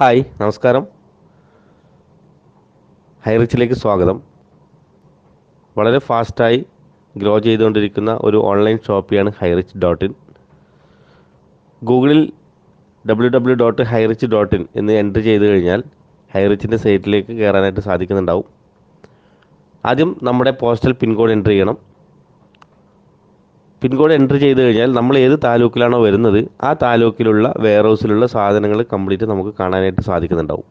Hi നമസ്കാരം. ഹൈറിച്ചിലേക്ക് സ്വാഗതം. വളരെ ഫാസ്റ്റായി ഗ്രോ ചെയ്തുകൊണ്ടിരിക്കുന്ന ഒരു ഓൺലൈൻ ഷോപ്പിയാണ് ഹൈറിച്ച് ഡോട്ട് ഇൻ. ഗൂഗിളിൽ W W dot Highrich dot in എന്ന് എന്റർ ചെയ്ത് കഴിഞ്ഞാൽ ഹൈറിച്ചിന്റെ സൈറ്റിലേക്ക് കയറാനായിട്ട് സാധിക്കുന്നുണ്ടാവും. ആദ്യം നമ്മുടെ പോസ്റ്റൽ പിൻകോഡ് എന്റർ ചെയ്യണം. പിൻകോഡ് എന്റർ ചെയ്ത് കഴിഞ്ഞാൽ നമ്മൾ ഏത് താലൂക്കിലാണോ വരുന്നത് ആ താലൂക്കിലുള്ള വെയർ ഹൗസിലുള്ള സാധനങ്ങൾ കംപ്ലീറ്റ് നമുക്ക് കാണാനായിട്ട് സാധിക്കുന്നുണ്ടാവും.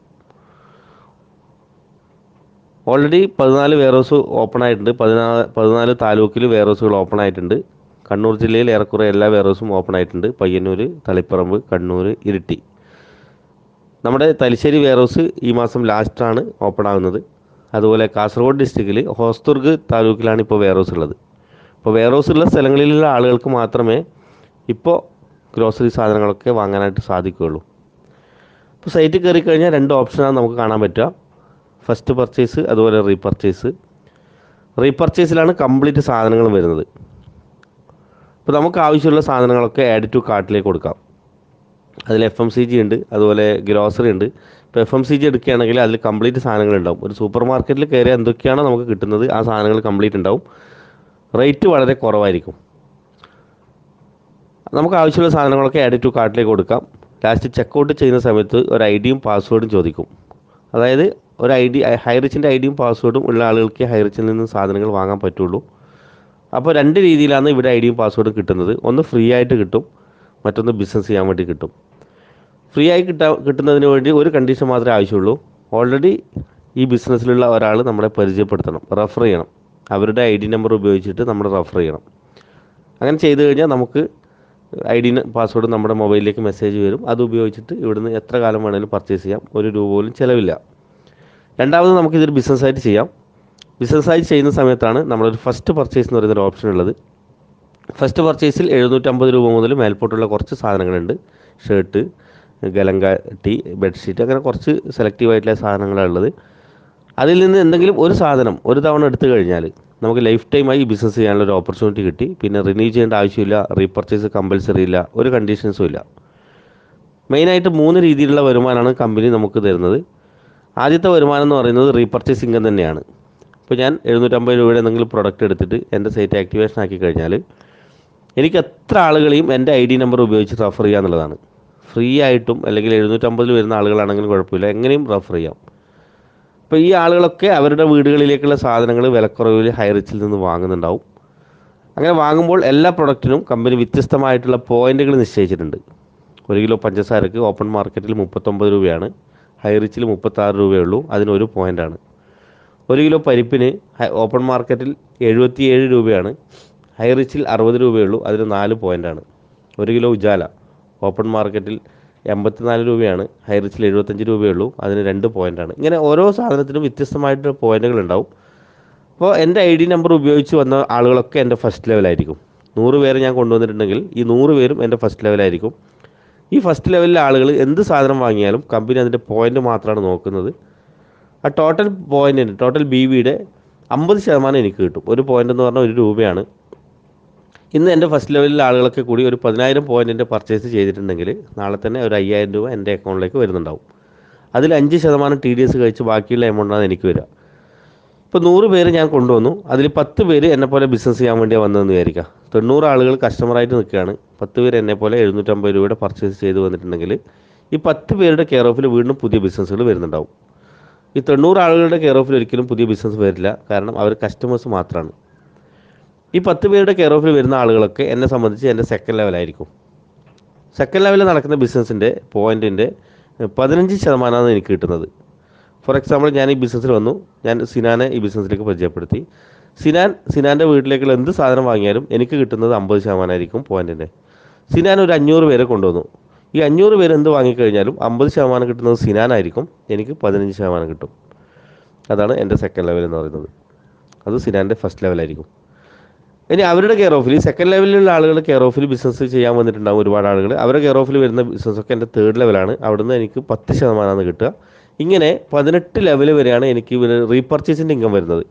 ഓൾറെഡി പതിനാല് വെയർ ഹൗസ് ഓപ്പൺ ആയിട്ടുണ്ട്. പതിനാല് പതിനാല് താലൂക്കിൽ വെയർ ഹൗസുകൾ ഓപ്പൺ ആയിട്ടുണ്ട്. കണ്ണൂർ ജില്ലയിൽ ഏറെക്കുറെ എല്ലാ വെയർ ഹൗസും ഓപ്പൺ ആയിട്ടുണ്ട്. പയ്യന്നൂർ തളിപ്പറമ്പ് കണ്ണൂർ ഇരിട്ടി. നമ്മുടെ തലശ്ശേരി വെയർ ഹൗസ് ഈ മാസം ലാസ്റ്റാണ് ഓപ്പൺ ആകുന്നത് അതുപോലെ കാസർഗോഡ് ഡിസ്ട്രിക്റ്റിൽ ഹോസ്ദുർഗ് താലൂക്കിലാണ് ഇപ്പോൾ വെയർ ഹൗസ് ഉള്ളത്. അപ്പോൾ വെയർ ഉള്ള സ്ഥലങ്ങളിലുള്ള ആളുകൾക്ക് മാത്രമേ ഇപ്പോൾ ഗ്രോസറി സാധനങ്ങളൊക്കെ വാങ്ങാനായിട്ട് സാധിക്കുകയുള്ളൂ. ഇപ്പോൾ സൈറ്റിൽ കയറി കഴിഞ്ഞാൽ രണ്ട് ഓപ്ഷനാണ് നമുക്ക് കാണാൻ പറ്റുക. ഫസ്റ്റ് പർച്ചേസ് അതുപോലെ റീപർച്ചേസ് റീപർച്ചേസിലാണ് കംപ്ലീറ്റ് സാധനങ്ങൾ വരുന്നത്. ഇപ്പോൾ നമുക്ക് ആവശ്യമുള്ള സാധനങ്ങളൊക്കെ ആഡ് ടു കാർട്ടിലേക്ക് കൊടുക്കാം. അതിൽ എഫ് എം സി ജി ഉണ്ട് അതുപോലെ ഗ്രോസറി ഉണ്ട്. ഇപ്പോൾ എഫ് എം സി ജി എടുക്കുകയാണെങ്കിൽ അതിൽ കംപ്ലീറ്റ് സാധനങ്ങൾ ഉണ്ടാവും. ഒരു സൂപ്പർ മാർക്കറ്റിൽ കയറിയാൽ എന്തൊക്കെയാണോ നമുക്ക് കിട്ടുന്നത് ആ സാധനങ്ങൾ കംപ്ലീറ്റ് ഉണ്ടാവും. റേറ്റ് വളരെ കുറവായിരിക്കും. നമുക്ക് ആവശ്യമുള്ള സാധനങ്ങളൊക്കെ ആഡ് ടു കാർട്ടിലേക്ക് കൊടുക്കാം. ലാസ്റ്റ് ചെക്കൗട്ട് ചെയ്യുന്ന സമയത്ത് ഒരു ഐ ഡിയും പാസ്വേഡും ചോദിക്കും. അതായത് ഒരു ഐ ഡി ഹൈറിച്ചിന്റെ ഐ ഡിയും പാസ്വേഡും ഉള്ള ആളുകൾക്ക് ഹൈറിച്ചിൽ നിന്ന് സാധനങ്ങൾ വാങ്ങാൻ പറ്റുള്ളൂ. അപ്പോൾ രണ്ട് രീതിയിലാണ് ഇവിടെ ഐ ഡിയും പാസ്വേഡും കിട്ടുന്നത്. ഒന്ന് ഫ്രീ ആയിട്ട് കിട്ടും മറ്റൊന്ന് ബിസിനസ് ചെയ്യാൻ വേണ്ടി കിട്ടും. ഫ്രീ ആയി കിട്ടാ കിട്ടുന്നതിന് വേണ്ടി ഒരു കണ്ടീഷൻ മാത്രമേ ആവശ്യമുള്ളൂ. ഓൾറെഡി ഈ ബിസിനസ്സിലുള്ള ഒരാൾ നമ്മളെ പരിചയപ്പെടുത്തണം റെഫർ ചെയ്യണം. അവരുടെ ഐ ഡി നമ്പർ ഉപയോഗിച്ചിട്ട് നമ്മൾ റെഫർ ചെയ്യണം. അങ്ങനെ ചെയ്തു കഴിഞ്ഞാൽ നമുക്ക് ഐ ഡി പാസ്വേഡ് നമ്മുടെ മൊബൈലിലേക്ക് മെസ്സേജ് വരും. അത് ഉപയോഗിച്ചിട്ട് ഇവിടുന്ന് എത്ര കാലം വേണമെങ്കിലും പർച്ചേസ് ചെയ്യാം. ഒരു രൂപ പോലും ചിലവില്ല. രണ്ടാമത് നമുക്കിതൊരു ബിസിനസ്സായിട്ട് ചെയ്യാം. ബിസിനസ്സായിട്ട് ചെയ്യുന്ന സമയത്താണ് നമ്മളൊരു ഫസ്റ്റ് പർച്ചേസ് എന്ന് പറയുന്നൊരു ഓപ്ഷൻ ഉള്ളത്. ഫസ്റ്റ് പർച്ചേസിൽ എഴുന്നൂറ്റമ്പത് രൂപ മുതൽ മേൽപോട്ടുള്ള കുറച്ച് സാധനങ്ങളുണ്ട്. ഷർട്ട് ഗലങ്ക ടീ ബെഡ്ഷീറ്റ് അങ്ങനെ കുറച്ച് സെലക്റ്റീവ് ആയിട്ടുള്ള സാധനങ്ങളാണ് ഉള്ളത്. അതിൽ നിന്ന് എന്തെങ്കിലും ഒരു സാധനം ഒരു തവണ എടുത്തു കഴിഞ്ഞാൽ നമുക്ക് ലൈഫ് ടൈമായി ബിസിനസ് ചെയ്യാനുള്ള ഒരു ഓപ്പർച്യൂണിറ്റി കിട്ടി. പിന്നെ റിന്യൂ ചെയ്യേണ്ട ആവശ്യമില്ല റീപർച്ചേസ് കമ്പൽസറി ഇല്ല ഒരു കണ്ടീഷൻസും ഇല്ല. മെയിനായിട്ട് മൂന്ന് രീതിയിലുള്ള വരുമാനമാണ് കമ്പനി നമുക്ക് തരുന്നത്. ആദ്യത്തെ വരുമാനം എന്ന് പറയുന്നത് റീപർച്ചേസ് ഇൻകം തന്നെയാണ്. ഇപ്പോൾ ഞാൻ എഴുന്നൂറ്റമ്പത് രൂപയുടെ എന്തെങ്കിലും പ്രൊഡക്റ്റ് എടുത്തിട്ട് എന്റെ സൈറ്റ് ആക്ടിവേഷൻ ആക്കി കഴിഞ്ഞാൽ എനിക്ക് എത്ര ആളുകളെയും എന്റെ ഐ ഡി നമ്പർ ഉപയോഗിച്ച് റഫർ ചെയ്യുക എന്നുള്ളതാണ് ഫ്രീ ആയിട്ടും അല്ലെങ്കിൽ എഴുന്നൂറ്റമ്പതിൽ വരുന്ന ആളുകളാണെങ്കിലും കുഴപ്പമില്ല. എങ്ങനെയും റഫർ ചെയ്യാം. അപ്പോൾ ഈ ആളുകളൊക്കെ അവരുടെ വീടുകളിലേക്കുള്ള സാധനങ്ങൾ വിലക്കുറവിൽ ഹൈറിച്ചിൽ നിന്ന് വാങ്ങുന്നുണ്ടാവും. അങ്ങനെ വാങ്ങുമ്പോൾ എല്ലാ പ്രൊഡക്റ്റിനും കമ്പനി വ്യത്യസ്തമായിട്ടുള്ള പോയിന്റുകൾ നിശ്ചയിച്ചിട്ടുണ്ട്. ഒരു കിലോ പഞ്ചസാരക്ക് ഓപ്പൺ മാർക്കറ്റിൽ മുപ്പത്തൊമ്പത് രൂപയാണ്. ഹൈറിച്ചിൽ മുപ്പത്താറ് രൂപയേ അതിനൊരു പോയിന്റാണ് ഒരു കിലോ പരിപ്പിന് ഓപ്പൺ മാർക്കറ്റിൽ എഴുപത്തിയേഴ് രൂപയാണ്. ഹൈറിച്ചിൽ അറുപത് രൂപയുള്ളൂ അതിന് നാല് പോയിന്റാണ് ഒരു കിലോ ഉജാല ഓപ്പൺ മാർക്കറ്റിൽ എൺപത്തിനാല് രൂപയാണ്. ഹൈ ഹൈറിച്ചിൽ എഴുപത്തഞ്ച് രൂപയേ ഉള്ളൂ. അതിന് രണ്ട് പോയിന്റാണ് ഇങ്ങനെ ഓരോ സാധനത്തിനും വ്യത്യസ്തമായിട്ട് പോയിന്റുകൾ ഉണ്ടാവും. അപ്പോൾ എന്റെ ഐ ഡി നമ്പർ ഉപയോഗിച്ച് വന്ന ആളുകളൊക്കെ എന്റെ ഫസ്റ്റ് ലെവലായിരിക്കും നൂറ് പേര് ഞാൻ കൊണ്ടുവന്നിട്ടുണ്ടെങ്കിൽ ഈ നൂറ് പേരും എന്റെ ഫസ്റ്റ് ലെവലായിരിക്കും ഈ ഫസ്റ്റ് ലെവലിലെ ആളുകൾ എന്ത് സാധനം വാങ്ങിയാലും കമ്പനി അതിന്റെ പോയിന്റ് മാത്രമാണ് നോക്കുന്നത്. ആ ടോട്ടൽ പോയിന്റിന് ടോട്ടൽ ബി വിയുടെ അമ്പത് ശതമാനം എനിക്ക് കിട്ടും. ഒരു പോയിന്റ് എന്ന് പറഞ്ഞാൽ ഒരു രൂപയാണ്. ഇന്ന് എന്റെ ഫസ്റ്റ് ലെവലിലെ ആളുകളൊക്കെ കൂടി ഒരു പതിനായിരം പോയിന്റിന്റെ പർച്ചേസ് ചെയ്തിട്ടുണ്ടെങ്കിൽ നാളെ തന്നെ ഒരു അയ്യായിരം രൂപ എന്റെ അക്കൗണ്ടിലേക്ക് വരുന്നുണ്ടാവും. അതിൽ അഞ്ച് ശതമാനം ടി ഡി എസ് കഴിച്ച് ബാക്കിയുള്ള എമൗണ്ടാണ് എനിക്ക് വരിക. ഇപ്പോൾ നൂറ് പേര് ഞാൻ കൊണ്ടുവന്നു. അതിൽ പത്ത് പേര് എന്നെപ്പോലെ ബിസിനസ് ചെയ്യാൻ വേണ്ടിയാണ് വന്നതെന്ന് വിചാരിക്കുക. തൊണ്ണൂറ് ആളുകൾ കസ്റ്റമറായിട്ട് നിൽക്കുകയാണ്. പത്ത് പേര് എന്നെപ്പോലെ എഴുന്നൂറ്റമ്പത് രൂപയുടെ പർച്ചേസ് ചെയ്ത് വന്നിട്ടുണ്ടെങ്കിൽ ഈ പത്ത് പേരുടെ കെയർ ഓഫിൽ വീണ്ടും പുതിയ ബിസിനസ്സുകൾ വരുന്നുണ്ടാവും. ഈ തൊണ്ണൂറ് ആളുകളുടെ കെയർ ഓഫിൽ ഒരിക്കലും പുതിയ ബിസിനസ് വരില്ല. കാരണം അവർ കസ്റ്റമേഴ്സ് മാത്രമാണ് ഈ പത്ത് പേരുടെ കെയർ ഓഫിൽ വരുന്ന ആളുകളൊക്കെ എന്നെ സംബന്ധിച്ച് എന്റെ സെക്കൻഡ് ലെവലായിരിക്കും സെക്കൻഡ് ലെവലിൽ നടക്കുന്ന ബിസിനസ്സിന്റെ പോയിന്റിന്റെ പതിനഞ്ച് ശതമാനമാണ് എനിക്ക് കിട്ടുന്നത്. ഫോർ എക്സാമ്പിൾ ഞാൻ ഈ ബിസിനസ്സിൽ വന്നു. ഞാൻ സിനാനെ ഈ ബിസിനസ്സിലേക്ക് പരിചയപ്പെടുത്തി. സിനാൻ സിനാന്റെ വീട്ടിലേക്കുള്ള എന്ത് സാധനം വാങ്ങിയാലും എനിക്ക് കിട്ടുന്നത് അമ്പത് ശതമാനമായിരിക്കും പോയിന്റിന്റെ സിനാൻ ഒരു അഞ്ഞൂറ് പേരെ കൊണ്ടുവന്നു. ഈ അഞ്ഞൂറ് പേര് എന്ത് വാങ്ങിക്കഴിഞ്ഞാലും അമ്പത് ശതമാനം കിട്ടുന്നത് സിനാനായിരിക്കും എനിക്ക് പതിനഞ്ച് ശതമാനം കിട്ടും. അതാണ് എന്റെ സെക്കൻഡ് ലെവൽ എന്ന് പറയുന്നത്. അത് സിനാന്റെ ഫസ്റ്റ് ലെവലായിരിക്കും ഇനി അവരുടെ കെയർ ഓഫിൽ സെക്കൻഡ് ലെവലിലുള്ള ആളുകൾ കെയർ ഓഫിൽ ബിസിനസ് ചെയ്യാൻ വന്നിട്ടുണ്ടാകും ഒരുപാട് ആളുകൾ അവരുടെ കെയർ ഓഫിൽ വരുന്ന ബിസിനസ്സൊക്കെ എന്റെ തേർഡ് ലെവലാണ് അവിടുന്ന് എനിക്ക് പത്ത് ശതമാനമാണ് കിട്ടുക. ഇങ്ങനെ പതിനെട്ട് ലെവൽ വരെയാണ് എനിക്ക് റീപർച്ചേസിന്റെ ഇൻകം വരുന്നത്.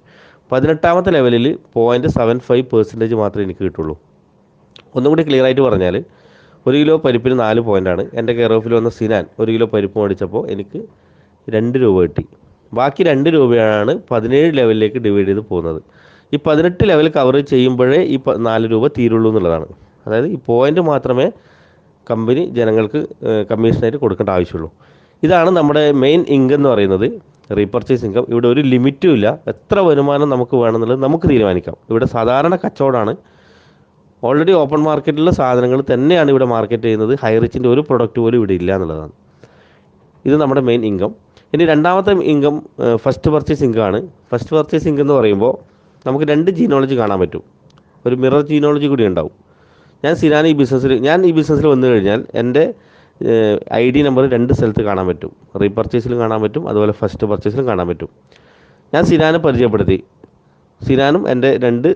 പതിനെട്ടാമത്തെ ലെവലിൽ പോയിന്റ് സെവൻ ഫൈവ് പെർസെന്റേജ് മാത്രമേ എനിക്ക് കിട്ടുള്ളൂ. ഒന്നും കൂടി ക്ലിയർ ആയിട്ട് പറഞ്ഞാൽ ഒരു കിലോ പരിപ്പിന് നാല് പോയിന്റാണ് എന്റെ കെയർ ഓഫിൽ വന്ന സിനാൻ ഒരു കിലോ പരിപ്പ് മേടിച്ചപ്പോൾ എനിക്ക് രണ്ട് രൂപ കിട്ടി. ബാക്കി രണ്ട് രൂപയാണ് പതിനേഴ് ലെവലിലേക്ക് ഡിവൈഡ് ചെയ്ത് പോകുന്നത്. ഈ പതിനെട്ട് ലെവൽ കവർ ചെയ്യുമ്പോഴേ ഈ നാല് രൂപ തീരുള്ളൂ എന്നുള്ളതാണ്. അതായത് ഈ പോയിന്റ് മാത്രമേ കമ്പനി ജനങ്ങൾക്ക് കമ്മീഷനായിട്ട് കൊടുക്കേണ്ട ആവശ്യമുള്ളൂ. ഇതാണ് നമ്മുടെ മെയിൻ ഇൻകം എന്ന് പറയുന്നത്. റീപർച്ചേസ് ഇൻകം ഇവിടെ ഒരു ലിമിറ്റും ഇല്ല. എത്ര വരുമാനം നമുക്ക് വേണമെന്നുള്ളത് നമുക്ക് തീരുമാനിക്കാം. ഇവിടെ സാധാരണ കച്ചവടമാണ്. ഓൾറെഡി ഓപ്പൺ മാർക്കറ്റിലുള്ള സാധനങ്ങൾ തന്നെയാണ് ഇവിടെ മാർക്കറ്റ് ചെയ്യുന്നത്. ഹൈറിച്ചിന്റെ ഒരു പ്രൊഡക്റ്റ് പോലും ഇവിടെ ഇല്ല എന്നുള്ളതാണ്. ഇത് നമ്മുടെ മെയിൻ ഇൻകം ഇനി രണ്ടാമത്തെ ഇൻകം ഫസ്റ്റ് പർച്ചേസ് ഇൻകം ആണ്. ഫസ്റ്റ് പർച്ചേസ് ഇൻകം എന്ന് പറയുമ്പോൾ നമുക്ക് രണ്ട് ജീനോളജി കാണാൻ പറ്റും. ഒരു മിറർ ജീനോളജി കൂടി ഉണ്ടാവും. ഞാൻ സിനാൻ ഈ ബിസിനസ്സിൽ ഞാൻ ഈ ബിസിനസ്സിൽ വന്നു കഴിഞ്ഞാൽ എന്റെ ഐ ഡി നമ്പർ രണ്ട് സ്ഥലത്ത് കാണാൻ പറ്റും. റീപർച്ചേസിലും കാണാൻ പറ്റും അതുപോലെ ഫസ്റ്റ് പർച്ചേസിലും കാണാൻ പറ്റും. ഞാൻ സിനാനെ പരിചയപ്പെടുത്തി. സിനാനും എന്റെ രണ്ട്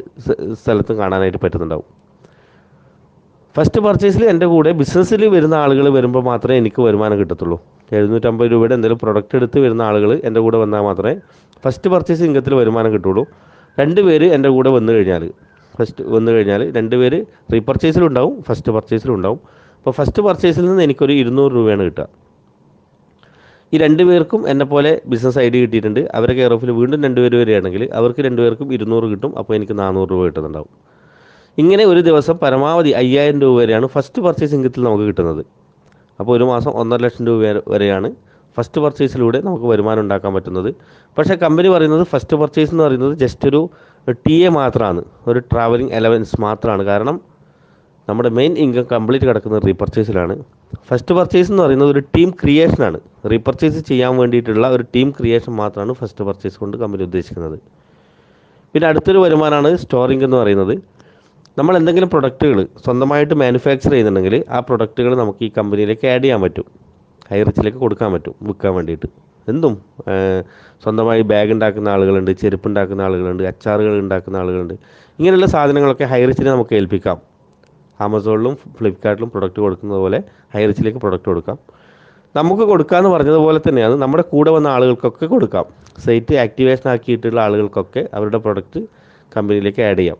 സ്ഥലത്തും കാണാനായിട്ട് പറ്റുന്നുണ്ടാവും. ഫസ്റ്റ് പർച്ചേസിൽ എന്റെ കൂടെ ബിസിനസ്സിൽ വരുന്ന ആളുകൾ വരുമ്പോൾ മാത്രമേ എനിക്ക് വരുമാനം കിട്ടത്തുള്ളൂ. എഴുന്നൂറ്റമ്പത് രൂപയുടെ എന്തെങ്കിലും പ്രൊഡക്റ്റ് എടുത്ത് വരുന്ന ആളുകൾ എന്റെ കൂടെ വന്നാൽ മാത്രമേ ഫസ്റ്റ് പർച്ചേസ് ഇൻകത്തിൽ വരുമാനം കിട്ടുള്ളൂ. രണ്ട് പേര് എന്റെ കൂടെ വന്നു കഴിഞ്ഞാൽ ഫസ്റ്റ് വന്നു കഴിഞ്ഞാൽ രണ്ട് പേര് റീപർച്ചേസിലും ഉണ്ടാവും ഫസ്റ്റ് പർച്ചേസിലും ഉണ്ടാവും അപ്പോൾ ഫസ്റ്റ് പർച്ചേസിൽ നിന്ന് എനിക്കൊരു ഇരുന്നൂറ് രൂപയാണ് കിട്ടുക. ഈ രണ്ട് പേർക്കും എന്നെ പോലെ ബിസിനസ് ഐ ഡി കിട്ടിയിട്ടുണ്ട്. അവരെ കെയർ ഓഫിൽ വീണ്ടും രണ്ട് പേര് വരികയാണെങ്കിൽ അവർക്ക് രണ്ട് പേർക്കും ഇരുന്നൂറ് കിട്ടും. അപ്പോൾ എനിക്ക് നാനൂറ് രൂപ കിട്ടുന്നുണ്ടാവും. ഇങ്ങനെ ഒരു ദിവസം പരമാവധി അയ്യായിരം രൂപ വരെയാണ് ഫസ്റ്റ് പർച്ചേസ് ഇൻകത്തിൽ നമുക്ക് കിട്ടുന്നത്. അപ്പോൾ ഒരു മാസം ഒന്നര ലക്ഷം രൂപ വരെയാണ് ഫസ്റ്റ് പർച്ചേസിലൂടെ നമുക്ക് വരുമാനം ഉണ്ടാക്കാൻ പറ്റുന്നത്. പക്ഷേ കമ്പനി പറയുന്നത് ഫസ്റ്റ് പർച്ചേസ് എന്ന് പറയുന്നത് ജസ്റ്റ് ഒരു ടി എ മാത്രമാണ് ഒരു ട്രാവലിംഗ് അലവൻസ് മാത്രമാണ് കാരണം നമ്മുടെ മെയിൻ ഇൻകം കംപ്ലീറ്റ് കിടക്കുന്നത് റീപർച്ചേസിലാണ് ഫസ്റ്റ് പർച്ചേസ് എന്ന് പറയുന്നത് ഒരു ടീം ക്രിയേഷനാണ് റീപർച്ചേസ് ചെയ്യാൻ വേണ്ടിയിട്ടുള്ള ഒരു ടീം ക്രിയേഷൻ മാത്രമാണ് ഫസ്റ്റ് പർച്ചേസ് കൊണ്ട് കമ്പനി ഉദ്ദേശിക്കുന്നത്. പിന്നെ അടുത്തൊരു വരുമാനമാണ് സ്റ്റോറിംഗ് എന്ന് പറയുന്നത്. നമ്മൾ എന്തെങ്കിലും പ്രൊഡക്റ്റുകൾ സ്വന്തമായിട്ട് മാനുഫാക്ചർ ചെയ്യുന്നുണ്ടെങ്കിൽ ആ പ്രൊഡക്റ്റുകൾ നമുക്ക് ഈ കമ്പനിയിലേക്ക് ആഡ് ചെയ്യാൻ പറ്റും. ഹൈറിച്ചിലേക്ക് കൊടുക്കാൻ പറ്റും വിൽക്കാൻ വേണ്ടിയിട്ട്. എന്തും സ്വന്തമായി ബാഗ് ഉണ്ടാക്കുന്ന ആളുകളുണ്ട് ചെരുപ്പ് ഉണ്ടാക്കുന്ന ആളുകളുണ്ട് അച്ചാറുകൾ ഉണ്ടാക്കുന്ന ആളുകളുണ്ട്. ഇങ്ങനെയുള്ള സാധനങ്ങളൊക്കെ ഹൈറിച്ചിനെ നമുക്ക് ഏൽപ്പിക്കാം. ആമസോണിലും ഫ്ലിപ്കാർട്ടിലും പ്രൊഡക്റ്റ് കൊടുക്കുന്നത് പോലെ ഹൈറിച്ചിലേക്ക് പ്രൊഡക്റ്റ് കൊടുക്കാം. നമുക്ക് കൊടുക്കാമെന്ന് പറഞ്ഞതുപോലെ തന്നെയാണ് നമ്മുടെ കൂടെ വന്ന ആളുകൾക്കൊക്കെ കൊടുക്കാം. സൈറ്റ് ആക്ടിവേഷൻ ആക്കിയിട്ടുള്ള ആളുകൾക്കൊക്കെ അവരുടെ പ്രൊഡക്റ്റ് കമ്പനിയിലേക്ക് ആഡ് ചെയ്യാം.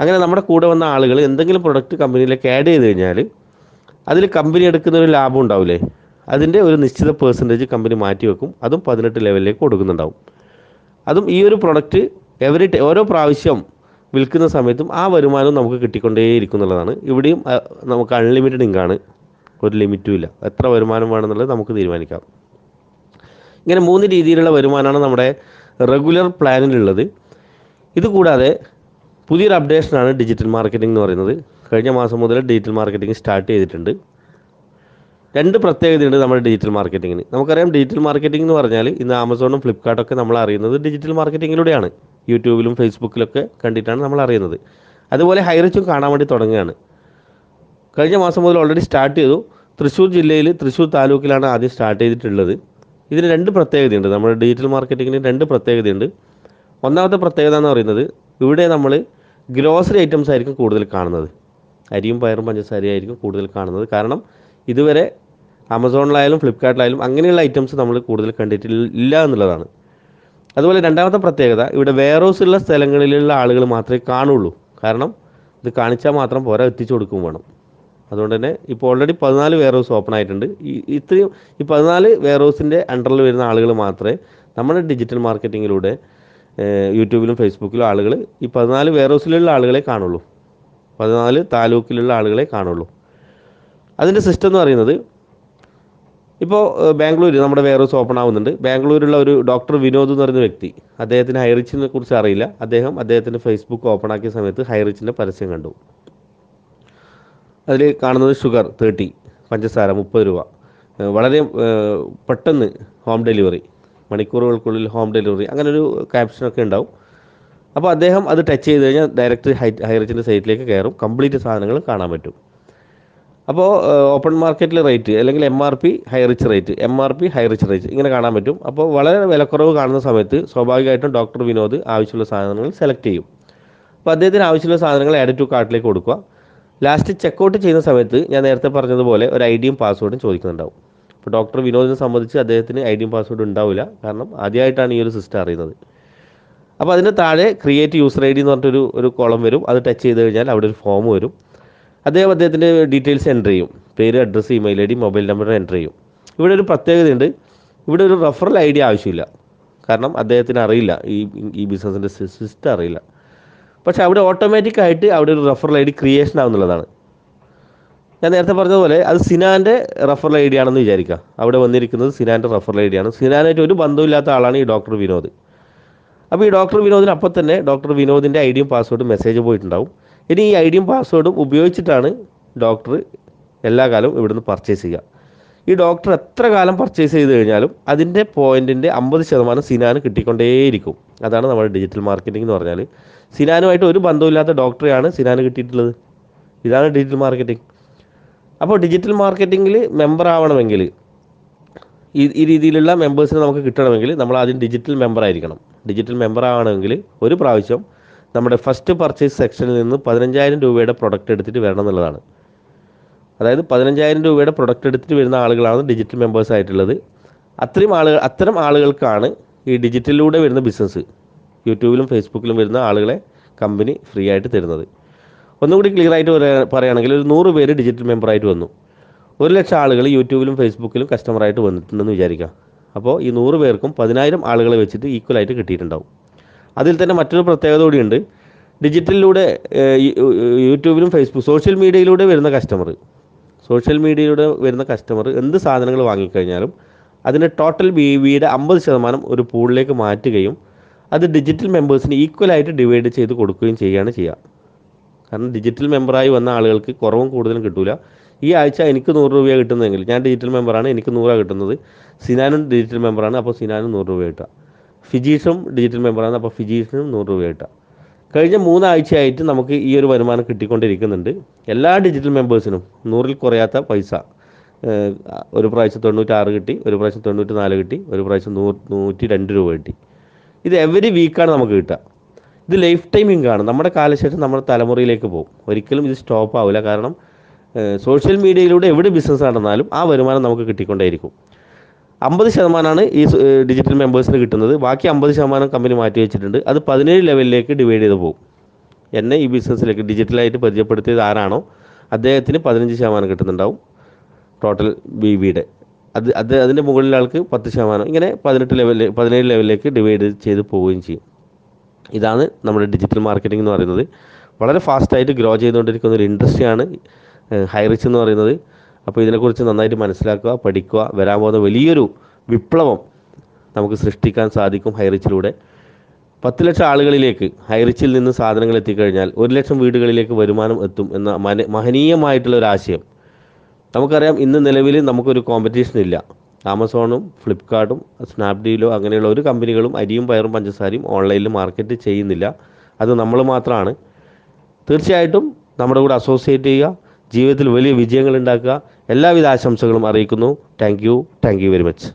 അങ്ങനെ നമ്മുടെ കൂടെ വന്ന ആളുകൾ എന്തെങ്കിലും പ്രൊഡക്റ്റ് കമ്പനിയിലേക്ക് ആഡ് ചെയ്ത് കഴിഞ്ഞാൽ അതിൽ കമ്പനി എടുക്കുന്നൊരു ലാഭം ഉണ്ടാവില്ലേ അതിന്റെ ഒരു നിശ്ചിത പേഴ്സന്റേജ് കമ്പനി മാറ്റി വെക്കും. അതും പതിനെട്ട് ലെവലിലേക്ക് കൊടുക്കുന്നുണ്ടാവും അതും ഈ ഒരു പ്രൊഡക്റ്റ് എവറി ഓരോ പ്രാവശ്യം വിൽക്കുന്ന സമയത്തും ആ വരുമാനം നമുക്ക് കിട്ടിക്കൊണ്ടേയിരിക്കും എന്നുള്ളതാണ് ഇവിടെയും നമുക്ക് അൺലിമിറ്റഡ് ഇങ്കാണ് ഒരു ലിമിറ്റും ഇല്ല. എത്ര വരുമാനം വേണമെന്നുള്ളത് നമുക്ക് തീരുമാനിക്കാം. ഇങ്ങനെ മൂന്ന് രീതിയിലുള്ള വരുമാനമാണ് നമ്മുടെ റെഗുലർ പ്ലാനിലുള്ളത് ഇതുകൂടാതെ പുതിയൊരു അപ്ഡേഷനാണ് ഡിജിറ്റൽ മാർക്കറ്റിംഗ് എന്ന് പറയുന്നത്. കഴിഞ്ഞ മാസം മുതൽ ഡിജിറ്റൽ മാർക്കറ്റിംഗ് സ്റ്റാർട്ട് ചെയ്തിട്ടുണ്ട്. രണ്ട് പ്രത്യേകതയുണ്ട് നമ്മുടെ ഡിജിറ്റൽ മാർക്കറ്റിങ്ങിന് നമുക്കറിയാം ഡിജിറ്റൽ മാർക്കറ്റിംഗ് എന്ന് പറഞ്ഞാൽ ഇന്ന് ആമസോണും ഫ്ലിപ്കാർട്ടൊക്കെ നമ്മൾ അറിയുന്നത് ഡിജിറ്റൽ മാർക്കറ്റിങ്ങിലൂടെയാണ് യൂട്യൂബിലും ഫേസ്ബുക്കിലൊക്കെ കണ്ടിട്ടാണ് നമ്മൾ അറിയുന്നത്. അതുപോലെ ഹൈറിച്ചും കാണാൻ വേണ്ടി തുടങ്ങുകയാണ്. കഴിഞ്ഞ മാസം മുതൽ ഓൾറെഡി സ്റ്റാർട്ട് ചെയ്തു. തൃശ്ശൂർ ജില്ലയിൽ തൃശ്ശൂർ താലൂക്കിലാണ് ആദ്യം സ്റ്റാർട്ട് ചെയ്തിട്ടുള്ളത്. ഇതിന് രണ്ട് പ്രത്യേകതയുണ്ട്. നമ്മുടെ ഡിജിറ്റൽ മാർക്കറ്റിങ്ങിന് രണ്ട് പ്രത്യേകതയുണ്ട്. ഒന്നാമത്തെ പ്രത്യേകത എന്ന് പറയുന്നത് ഇവിടെ നമ്മൾ ഗ്രോസറി ഐറ്റംസ് ആയിരിക്കും കൂടുതൽ കാണുന്നത്. അരിയും പയറും പഞ്ചസാരയും ആയിരിക്കും കൂടുതൽ കാണുന്നത്. കാരണം ഇതുവരെ ആമസോണിലായാലും ഫ്ലിപ്കാർട്ടിലായാലും അങ്ങനെയുള്ള ഐറ്റംസ് നമ്മൾ കൂടുതൽ കണ്ടിട്ടില്ല എന്നുള്ളതാണ്. അതുപോലെ രണ്ടാമത്തെ പ്രത്യേകത ഇവിടെ വെയർഹൗസ് ഉള്ള സ്ഥലങ്ങളിലുള്ള ആളുകൾ മാത്രമേ കാണുള്ളൂ. കാരണം ഇത് കാണിച്ചാൽ മാത്രം പോരാ എത്തിച്ചു കൊടുക്കും വേണം. അതുകൊണ്ട് തന്നെ ഇപ്പോൾ ഓൾറെഡി പതിനാല് വെയർഹൗസ് ഓപ്പൺ ആയിട്ടുണ്ട്. ഈ ഇത്രയും ഈ പതിനാല് വെയർഹൗസിന്റെ അണ്ടറിൽ വരുന്ന ആളുകൾ മാത്രമേ നമ്മുടെ ഡിജിറ്റൽ മാർക്കറ്റിങ്ങിലൂടെ യൂട്യൂബിലും ഫേസ്ബുക്കിലും ആളുകൾ ഈ പതിനാല് വെയർഹൗസിലുള്ള ആളുകളെ കാണുള്ളൂ. പതിനാല് താലൂക്കിലുള്ള ആളുകളെ കാണുള്ളൂ. അതിന്റെ സിസ്റ്റം എന്ന് പറയുന്നത് ഇപ്പോൾ ബാംഗ്ലൂർ നമ്മുടെ വെയർഹൗസ് ഓപ്പൺ ആവുന്നുണ്ട്. ബാംഗ്ലൂരിലുള്ള ഒരു ഡോക്ടർ വിനോദ് എന്ന് പറയുന്ന വ്യക്തി അദ്ദേഹത്തിന് ഹൈറിച്ചിനെ കുറിച്ച് അറിയില്ല. അദ്ദേഹം അദ്ദേഹത്തിന്റെ ഫേസ്ബുക്ക് ഓപ്പൺ ആക്കിയ സമയത്ത് ഹൈറിച്ചിന്റെ പരസ്യം കണ്ടു. അതിൽ കാണുന്നത് ഷുഗർ തേർട്ടി പഞ്ചസാര മുപ്പത് രൂപ. വളരെ പെട്ടെന്ന് ഹോം ഡെലിവറി മണിക്കൂറുകൾക്കുള്ളിൽ ഹോം ഡെലിവറി അങ്ങനെ ഒരു ക്യാപ്ഷനൊക്കെ ഉണ്ടാവും. അപ്പോൾ അദ്ദേഹം അത് ടച്ച് ചെയ്ത് കഴിഞ്ഞാൽ ഡയറക്റ്റ് ഹൈ ഹൈറിച്ചിന്റെ സൈറ്റിലേക്ക് കയറും. കംപ്ലീറ്റ് സാധനങ്ങൾ കാണാൻ പറ്റും. അപ്പോൾ ഓപ്പൺ മാർക്കറ്റിലെ റേറ്റ് അല്ലെങ്കിൽ M R P Highrich rate M R P Highrich rate ഇങ്ങനെ കാണാൻ പറ്റും. അപ്പോൾ വളരെ വിലക്കുറവ് കാണുന്ന സമയത്ത് സ്വാഭാവികമായിട്ടും ഡോക്ടർ വിനോദ് ആവശ്യമുള്ള സാധനങ്ങൾ സെലക്ട് ചെയ്യും. അപ്പോൾ അദ്ദേഹത്തിന് ആവശ്യമുള്ള സാധനങ്ങൾ ആഡ് ടു കാർട്ടിലേക്ക് കൊടുക്കുക. ലാസ്റ്റ് ചെക്കൗട്ട് ചെയ്യുന്ന സമയത്ത് ഞാൻ നേരത്തെ പറഞ്ഞതുപോലെ ഒരു ഐ ഡിയും പാസ്വേഡും ചോദിക്കുന്നുണ്ടാവും. അപ്പോൾ ഡോക്ടർ വിനോദിനെ സംബന്ധിച്ച് അദ്ദേഹത്തിന് ഐ ഡിയും പാസ്വേഡും ഉണ്ടാവില്ല. കാരണം ആദ്യമായിട്ടാണ് ഈ ഒരു സിസ്റ്റം അറിയുന്നത്. അപ്പോൾ അതിന്റെ താഴെ ക്രിയേറ്റ് യൂസർ ഐ ഡി എന്ന് പറഞ്ഞിട്ടൊരു ഒരു കോളം വരും. അത് ടച്ച് ചെയ്ത് കഴിഞ്ഞാൽ അവിടെ ഒരു ഫോം വരും. അദ്ദേഹം അദ്ദേഹത്തിന്റെ ഡീറ്റെയിൽസ് എന്റർ ചെയ്യും. പേര് address email I D mobile number enter ചെയ്യും. ഇവിടെ ഒരു പ്രത്യേകതയുണ്ട്. ഇവിടെ ഒരു റെഫറൽ ഐ ഡി ആവശ്യമില്ല. കാരണം അദ്ദേഹത്തിന് അറിയില്ല. ഈ ഈ ബിസിനസ്സിന്റെ സിസ്റ്റം അറിയില്ല. പക്ഷേ അവിടെ ഓട്ടോമാറ്റിക് ആയിട്ട് അവിടെ ഒരു റെഫറൽ ഐ ഡി ക്രിയേഷൻ ആവുന്നുള്ളതാണ്. ഞാൻ നേരത്തെ പറഞ്ഞതുപോലെ അത് സിനാന്റെ റെഫറൽ ഐ ഡി ആണെന്ന് വിചാരിക്കുക. അവിടെ വന്നിരിക്കുന്നത് സിനാന്റെ റെഫറൽ ഐ ഡി ആണ്. സിനാനായിട്ട് ഒരു ബന്ധമില്ലാത്ത ആളാണ് ഈ ഡോക്ടർ വിനോദ്. അപ്പോൾ ഈ ഡോക്ടർ വിനോദിന് അപ്പം തന്നെ ഡോക്ടർ വിനോദിന്റെ ഐ ഡിയും പാസ്വേഡും മെസ്സേജ് പോയിട്ടുണ്ടാവും. ഇനി ഈ ഐ ഡിയും പാസ്വേഡും ഉപയോഗിച്ചിട്ടാണ് ഡോക്ടർ എല്ലാ കാലവും ഇവിടുന്ന് പർച്ചേസ് ചെയ്യുക. ഈ ഡോക്ടർ എത്ര കാലം പർച്ചേസ് ചെയ്ത് കഴിഞ്ഞാലും അതിന്റെ പോയിന്റിന്റെ അമ്പത് ശതമാനം സിനാന് കിട്ടിക്കൊണ്ടേയിരിക്കും. അതാണ് നമ്മുടെ ഡിജിറ്റൽ മാർക്കറ്റിംഗ് എന്ന് പറഞ്ഞാൽ സിനാനുമായിട്ട് ഒരു ബന്ധമില്ലാത്ത ഡോക്ടറെയാണ് സിനാന് കിട്ടിയിട്ടുള്ളത്. ഇതാണ് ഡിജിറ്റൽ മാർക്കറ്റിംഗ് അപ്പോൾ ഡിജിറ്റൽ മാർക്കറ്റിങ്ങിൽ മെമ്പർ ആവണമെങ്കിൽ ഈ ഈ രീതിയിലുള്ള മെമ്പേഴ്സിനെ നമുക്ക് കിട്ടണമെങ്കിൽ നമ്മൾ ആദ്യം ഡിജിറ്റൽ മെമ്പർ ആയിരിക്കണം. ഡിജിറ്റൽ മെമ്പർ ആവണമെങ്കിൽ ഒരു പ്രാവശ്യം നമ്മുടെ ഫസ്റ്റ് പർച്ചേസ് സെക്ഷനിൽ നിന്ന് പതിനഞ്ചായിരം രൂപയുടെ പ്രൊഡക്റ്റ് എടുത്തിട്ട് വരണം എന്നുള്ളതാണ്. അതായത് പതിനഞ്ചായിരം രൂപയുടെ പ്രൊഡക്റ്റ് എടുത്തിട്ട് വരുന്ന ആളുകളാണ് ഡിജിറ്റൽ മെമ്പേഴ്സ് ആയിട്ടുള്ളത്. അത്രയും ആളുകൾ അത്തരം ആളുകൾക്കാണ് ഈ ഡിജിറ്റലിലൂടെ വരുന്ന ബിസിനസ് യൂട്യൂബിലും ഫേസ്ബുക്കിലും വരുന്ന ആളുകളെ കമ്പനി ഫ്രീ ആയിട്ട് തരുന്നത്. ഒന്നുകൂടി ക്ലിയർ ആയിട്ട് പറയാ- പറയുകയാണെങ്കിൽ ഒരു നൂറ് പേര് ഡിജിറ്റൽ മെമ്പറായിട്ട് വന്നു. ഒരു ലക്ഷം ആളുകൾ യൂട്യൂബിലും ഫേസ്ബുക്കിലും കസ്റ്റമറായിട്ട് വന്നിട്ടുണ്ടെന്ന് വിചാരിക്കാം. അപ്പോൾ ഈ നൂറ് പേർക്കും പതിനായിരം ആളുകളെ വെച്ചിട്ട് ഈക്വലായിട്ട് കിട്ടിയിട്ടുണ്ടാവും. അതിൽ തന്നെ മറ്റൊരു പ്രത്യേകത കൂടിയുണ്ട്. ഡിജിറ്റലിലൂടെ യൂട്യൂബിലും ഫേസ്ബുക്ക് സോഷ്യൽ മീഡിയയിലൂടെ വരുന്ന കസ്റ്റമർ സോഷ്യൽ മീഡിയയിലൂടെ വരുന്ന കസ്റ്റമർ എന്ത് സാധനങ്ങൾ വാങ്ങിക്കഴിഞ്ഞാലും അതിന്റെ ടോട്ടൽ ബി വിയുടെ അമ്പത് ശതമാനം ഒരു പൂളിലേക്ക് മാറ്റുകയും അത് ഡിജിറ്റൽ മെമ്പേഴ്സിന് ഈക്വലായിട്ട് ഡിവൈഡ് ചെയ്ത് കൊടുക്കുകയും ചെയ്യുകയാണ് ചെയ്യുക. കാരണം ഡിജിറ്റൽ മെമ്പറായി വന്ന ആളുകൾക്ക് കുറവും കൂടുതലും കിട്ടില്ല ഈ ആഴ്ച എനിക്ക് നൂറ് രൂപ കിട്ടുന്നതെങ്കിൽ ഞാൻ ഡിജിറ്റൽ മെമ്പറാണ് എനിക്ക് നൂറാണ് കിട്ടുന്നത്. സിനാനും ഡിജിറ്റൽ മെമ്പറാണ് അപ്പോൾ സിനാനും നൂറ് രൂപ കിട്ടുക. ഫിജീഷും ഡിജിറ്റൽ മെമ്പറാണ്. അപ്പോൾ ഫിജീഷിനും നൂറ് രൂപ കിട്ടാം കഴിഞ്ഞ മൂന്നാഴ്ചയായിട്ട് നമുക്ക് ഈ ഒരു വരുമാനം കിട്ടിക്കൊണ്ടിരിക്കുന്നുണ്ട്. എല്ലാ ഡിജിറ്റൽ മെമ്പേഴ്സിനും നൂറിൽ കുറയാത്ത പൈസ. ഒരു പ്രാവശ്യം തൊണ്ണൂറ്റാറ് കിട്ടി ഒരു പ്രാവശ്യം തൊണ്ണൂറ്റി നാല് കിട്ടി ഒരു പ്രാവശ്യം നൂറ് നൂറ്റി രണ്ട് രൂപ കിട്ടി. ഇത് എവറി വീക്കാണ് നമുക്ക് കിട്ടുക. ഇത് ലൈഫ് ടൈം ആണ്. നമ്മുടെ കാലശേഷം നമ്മുടെ തലമുറയിലേക്ക് പോകും. ഒരിക്കലും ഇത് സ്റ്റോപ്പ് ആവില്ല. കാരണം സോഷ്യൽ മീഡിയയിലൂടെ എവിടെ ബിസിനസ് നടന്നാലും ആ വരുമാനം നമുക്ക് കിട്ടിക്കൊണ്ടേയിരിക്കും. അമ്പത് ശതമാനമാണ് ഈ ഡിജിറ്റൽ മെമ്പേഴ്സിന് കിട്ടുന്നത്. ബാക്കി അമ്പത് ശതമാനം കമ്പനി മാറ്റി വെച്ചിട്ടുണ്ട്. അത് പതിനേഴ് ലെവലിലേക്ക് ഡിവൈഡ് ചെയ്ത് പോകും. എന്നെ ഈ ബിസിനസ്സിലേക്ക് ഡിജിറ്റലായിട്ട് പരിചയപ്പെടുത്തിയത് ആരാണോ അദ്ദേഹത്തിന് പതിനഞ്ച് ശതമാനം കിട്ടുന്നുണ്ടാവും ടോട്ടൽ ബി വിയുടെ അത് അത് അതിന്റെ മുകളിലെ ആൾക്ക് പത്ത് ശതമാനം ഇങ്ങനെ പതിനെട്ട് ലെവലിൽ പതിനേഴ് ലെവലിലേക്ക് ഡിവൈഡ് ചെയ്ത് പോവുകയും ചെയ്യും. ഇതാണ് നമ്മുടെ ഡിജിറ്റൽ മാർക്കറ്റിംഗ് എന്ന് പറയുന്നത്. വളരെ ഫാസ്റ്റായിട്ട് ഗ്രോ ചെയ്തുകൊണ്ടിരിക്കുന്ന ഒരു ഇൻഡസ്ട്രിയാണ് ഹൈറിച്ച് എന്ന് പറയുന്നത്. അപ്പോൾ ഇതിനെക്കുറിച്ച് നന്നായിട്ട് മനസ്സിലാക്കുക പഠിക്കുക വരാൻ പോകുന്ന വലിയൊരു വിപ്ലവം നമുക്ക് സൃഷ്ടിക്കാൻ സാധിക്കും ഹൈറിച്ചിലൂടെ. പത്ത് ലക്ഷം ആളുകളിലേക്ക് ഹൈറിച്ചിൽ നിന്ന് സാധനങ്ങൾ എത്തിക്കഴിഞ്ഞാൽ ഒരു ലക്ഷം വീടുകളിലേക്ക് വരുമാനം എത്തും എന്ന മന മഹനീയമായിട്ടുള്ള ഒരു ആശയം. നമുക്കറിയാം ഇന്ന് നിലവിൽ നമുക്കൊരു കോമ്പറ്റീഷൻ ഇല്ല. ആമസോണും ഫ്ലിപ്കാർട്ടും സ്നാപ്ഡീലോ അങ്ങനെയുള്ള ഒരു കമ്പനികളും അരിയും പയറും പഞ്ചസാരയും ഓൺലൈനിൽ മാർക്കറ്റ് ചെയ്യുന്നില്ല. അത് നമ്മൾ മാത്രമാണ് തീർച്ചയായിട്ടും നമ്മുടെ കൂടെ അസോസിയേറ്റ് ചെയ്യുക ജീവിതത്തിൽ വലിയ വിജയങ്ങൾ ഉണ്ടാക്കുക. എല്ലാവിധ ആശംസകളും അറിയിക്കുന്നു. Thank you thank you very much